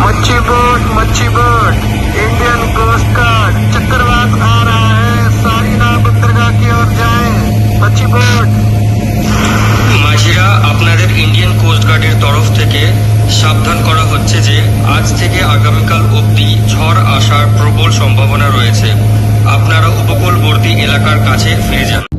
मच्छी बोट मच्छी boat Indian coast guard चक्रवात आ रहा है। सारी नाव बंदरगाह की ओर जाए। मच्छी बोट আপনাদের ইন্ডিয়ান কোস্ট গার্ডের তরফ থেকে সাবধান করা হচ্ছে যে, আজ থেকে আগামীকাল অবধি ঝড় আসার প্রবল সম্ভাবনা রয়েছে। আপনারা উপকূলবর্তী এলাকার কাছে ফিরে যান।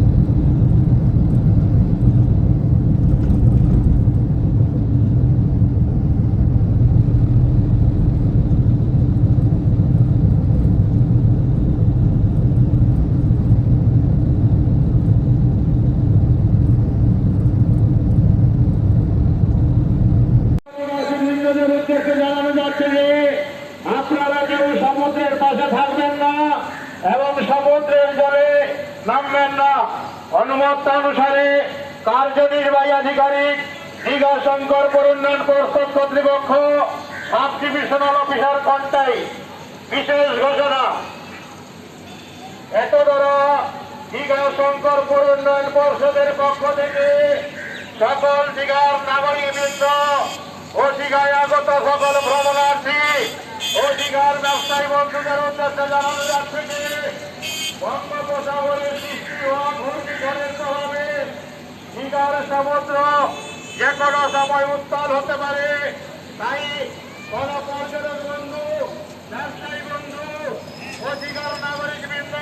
সমুদ্রের পাশে থাকবেন না এবং সমুদ্রের জলে নামবেন না। অনুমতি অনুসারে কার্যনির্বাহী আধিকারিক দীঘা শঙ্কর উন্নয়ন পরিষদ কর্তৃপক্ষ সাব ডিভিশনাল অফিসার কন্টাই বিশেষ ঘোষণা। এত দ্বারা দীঘা শঙ্কর উন্নয়ন পর্ষদের পক্ষ থেকে সকল দীঘার নাগরিকবৃন্দ ও দীঘায় আগত সকল ভ্রমণার্থী দীঘার ব্যবসায়ী বন্ধুদের উদ্দেশ্যে জানানো যাচ্ছে যে বঙ্গোপসাগরের সৃষ্টি হওয়া ঘূর্ণিঝড়ের প্রভাবে দীঘার সমুদ্র যে কোনো সময় উত্তাল হতে পারে। তাই কোন পর্যটক বন্ধু, ব্যবসায়ী বন্ধু দীঘার নাগরিক বৃন্দ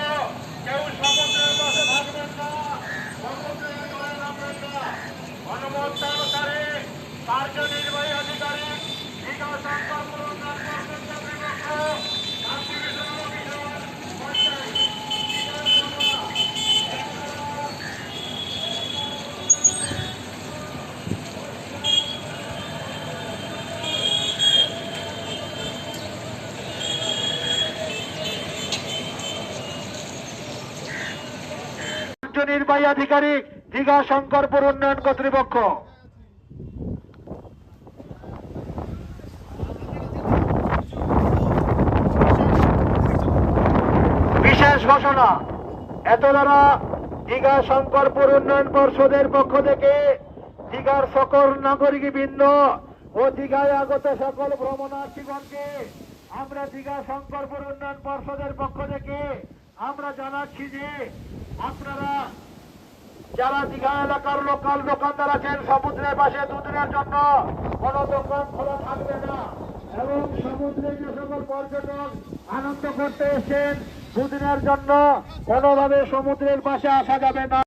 কেউ সমুদ্রের পাশে থাকবেন না, সমুদ্রের জলে নামবেন না। অনুমতি অনুসারে কার্যনির্বাহী কার্যনির্বাহী আধিকারিক দীঘা শঙ্করপুর উন্নয়ন কর্তৃপক্ষ। বিশেষ ঘোষণা এত দ্বারা দীঘা শঙ্করপুর উন্নয়ন পর্ষদের পক্ষ থেকে দীঘার সকল নাগরিক বৃন্দ ও দীঘায় আগত সকল ভ্রমণার্থীগণকে আমরা দীঘা শঙ্করপুর উন্নয়ন পর্ষদের পক্ষ থেকে আমরা জানাচ্ছি যে আপনারা যারা দীঘা এলাকার লোকাল দোকানদার আছেন, সমুদ্রের পাশে দুদিনের জন্য কোনো দোকান খোলা থাকবে না। এবং সমুদ্রে যে সকল পর্যটক আনন্দ করতে এসেছেন, দুদিনের জন্য কোনোভাবে সমুদ্রের পাশে আসা যাবে না।